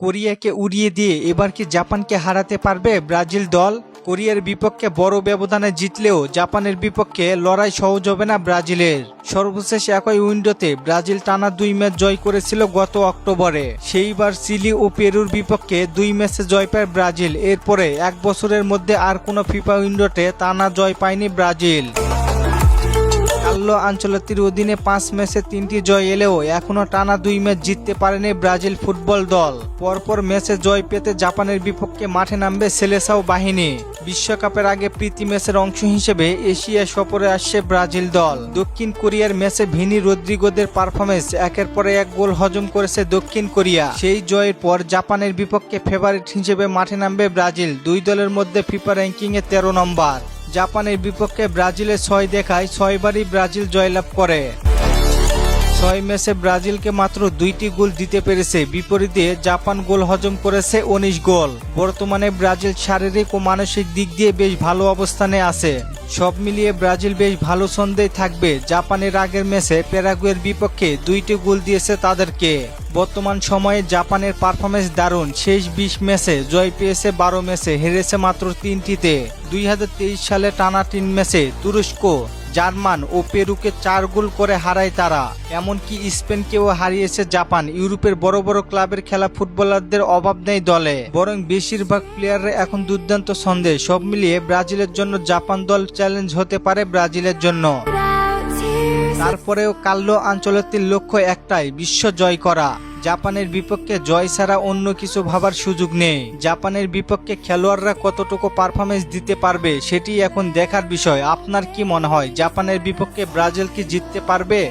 কোরিয়াকে উড়িয়ে দিয়ে এবার কি জাপানকে হারাতে পারবে ব্রাজিল দল? কোরিয়ার বিপক্ষে বড় ব্যবধানে জিতলেও জাপানের বিপক্ষে লড়াই সহজ হবে না ব্রাজিলের। সর্বশেষ একই উইন্ডোতে ব্রাজিল টানা দুই ম্যাচ জয় করেছিল গত অক্টোবরে। সেইবার চিলি ও পেরুর বিপক্ষে দুই ম্যাচে জয় পায় ব্রাজিল। এরপরে এক বছরের মধ্যে আর কোনো ফিফা উইন্ডোতে টানা জয় পায়নি ব্রাজিল। কাল্লো আঞ্চলতির অধীনে পাঁচ ম্যাচে তিনটি জয় এলেও এখনও টানা দুই ম্যাচ জিততে পারেনি ব্রাজিল ফুটবল দল। পরপর ম্যাচে জয় পেতে জাপানের বিপক্ষে মাঠে নামবে সেলেসাও বাহিনী। বিশ্বকাপের আগে প্রীতি ম্যাচের অংশ হিসেবে এশিয়া সফরে আসছে ব্রাজিল দল। দক্ষিণ কোরিয়ার ম্যাচে ভিনি রদ্রিগোদের পারফরমেন্স একের পরে এক গোল হজম করেছে দক্ষিণ কোরিয়া। সেই জয়ের পর জাপানের বিপক্ষে ফেভারিট হিসেবে মাঠে নামবে ব্রাজিল। দুই দলের মধ্যে ফিফা র্যাঙ্কিংয়ে তেরো নম্বর। জাপানের বিপক্ষে ব্রাজিলের ছয় দেখায় ছয়বারই ব্রাজিল জয়লাভ করে। ছয় ম্যাচে ব্রাজিলকে মাত্র দুইটি গোল দিতে পেরেছে। বিপরীতে জাপান গোল হজম করেছে উনিশ গোল। বর্তমানে ব্রাজিল শারীরিক ও মানসিক দিক দিয়ে বেশ ভালো অবস্থানে আছে। সব মিলিয়ে ব্রাজিল বেশ ভালো ছন্দেই থাকবে। জাপানের আগের ম্যাচে প্যারাগুয়ের বিপক্ষে দুইটি গোল দিয়েছে তাদেরকে। বর্তমান সময়ে জাপানের পারফরমেন্স দারুণ। শেষ বিশ ম্যাচে জয় পেয়েছে বারো ম্যাচে, হেরেছে মাত্র তিনটিতে। দুই হাজার তেইশ সালে টানা তিন ম্যাচে তুরস্ক জার্মান ও পেরুকে চার গোল করে হারায় তারা। এমনকি স্পেনকেও হারিয়েছে জাপান। ইউরোপের বড় বড় ক্লাবের খেলা ফুটবলারদের অভাব নেই দলে। বরং বেশিরভাগ প্লেয়াররা এখন দুর্দান্ত সন্দেহ সব মিলিয়ে ব্রাজিলের জন্য জাপান দল চ্যালেঞ্জ হতে পারে ব্রাজিলের জন্য। তারপরেও কাল্লো আঞ্চলতির লক্ষ্য একটাই, বিশ্ব জয় করা। জাপানের বিপক্ষে জয় ছাড়া অন্য কিছু ভাবার সুযোগ নেই। জাপানের বিপক্ষে খেলোয়াড়রা কতটুকু পারফরমেন্স দিতে পারবে, সেটি এখন দেখার বিষয়। আপনার কি মনে হয়, জাপানের বিপক্ষে ব্রাজিল কি জিততে পারবে?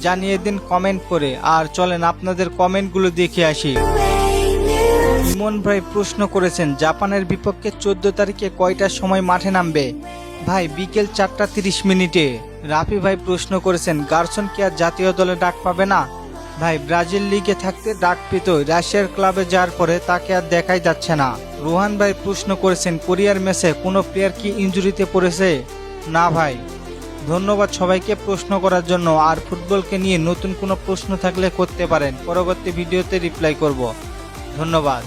জানিয়ে দিন কমেন্ট করে। আর চলেন আপনাদের কমেন্টগুলো দেখে আসি। ইমন ভাই প্রশ্ন করেছেন, জাপানের বিপক্ষে চোদ্দ তারিখে কয়টার সময় মাঠে নামবে? ভাই, বিকেল চারটা তিরিশ মিনিটে। রাফি ভাই প্রশ্ন করেছেন, গার্সন কি আর জাতীয় দলে ডাক পাবে না? ভাই, ব্রাজিল লিগে থাকতে ডাক পেত রাশিয়ার ক্লাবে যাওয়ার পরে তাকে আর দেখাই যাচ্ছে না। রোহান ভাই প্রশ্ন করেছেন, কোরিয়ার ম্যাচে কোনো প্লেয়ার কি ইঞ্জুরিতে পড়েছে? না ভাই। ধন্যবাদ সবাইকে প্রশ্ন করার জন্য। আর ফুটবলকে নিয়ে নতুন কোনো প্রশ্ন থাকলে করতে পারেন। পরবর্তী ভিডিওতে রিপ্লাই করব। ধন্যবাদ।